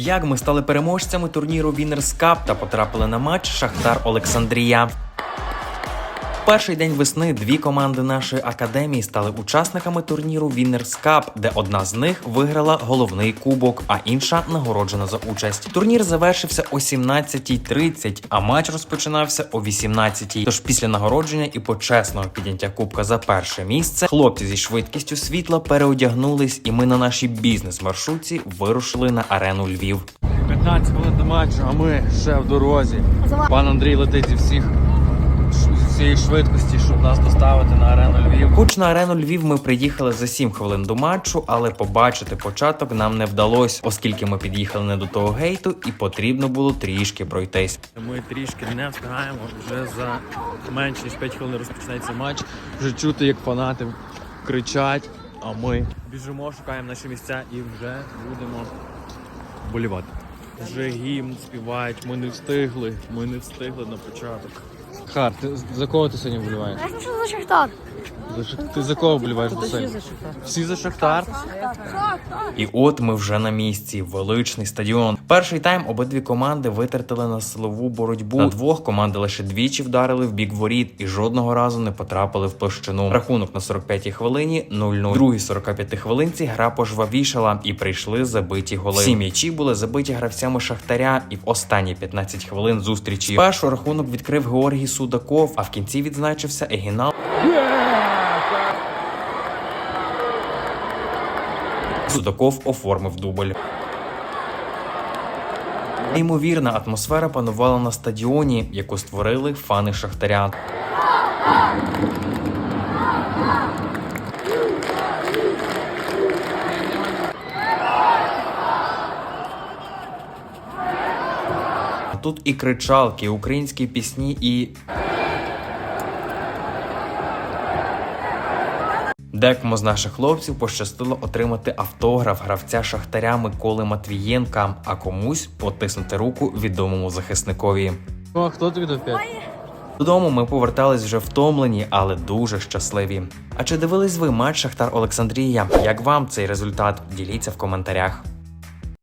Як ми стали переможцями турніру Winners Cup та потрапили на матч Шахтар Олександрія. Перший день весни дві команди нашої академії стали учасниками турніру Winners Cup, де одна з них виграла головний кубок, а інша нагороджена за участь. Турнір завершився о 17.30, а матч розпочинався о 18.00. Тож після нагородження і почесного підняття кубка за перше місце хлопці зі швидкістю світла переодягнулись, і ми на нашій бізнес-маршрутці вирушили на арену Львів. 15 хвилин до матчу, а ми ще в дорозі. Пан Андрій летить зі всіх всієї швидкості, щоб нас доставити на арену Львів. Хоч на арену Львів ми приїхали за 7 хвилин до матчу, але побачити початок нам не вдалося, оскільки ми під'їхали не до того гейту і потрібно було трішки пройтись. Ми трішки не встигаємо. Вже за менше ніж 5 хвилин розпочинається матч. Вже чути, як фанати кричать, а ми біжимо, шукаємо наші місця і вже будемо болівати. Вже гімн співають, ми не встигли, ми не встигли на початок. Хар, ти за кого ти сьогодні вболіваєш? Що за Шахтар? Ти за кого вболіваєш сьогодні? Всі за Шахтар? І от ми вже на місці. Величний стадіон. Перший тайм обидві команди витратили на силову боротьбу. На двох команди лише двічі вдарили в бік воріт і жодного разу не потрапили в площину. Рахунок на 45-й хвилині 0-0. Другій 45-й хвилинці гра пожвавішала і прийшли забиті голи. Всі м'ячі були забиті гравцями Шахтаря, і в останні 15 хвилин зустрічі. Першу рахунок відкрив Георгій Судаков, а в кінці відзначився Егінал. Судаков оформив дубль. Неймовірна атмосфера панувала на стадіоні, яку створили фани Шахтаря. Тут і кричалки, і українські пісні, і Декому з наших хлопців пощастило отримати автограф гравця Шахтаря Миколи Матвієнка, а комусь потиснути руку відомому захисникові. Ну, а хто тобі дав? Додому ми повертались вже втомлені, але дуже щасливі. А чи дивились ви матч Шахтар Олександрія? Як вам цей результат? Діліться в коментарях.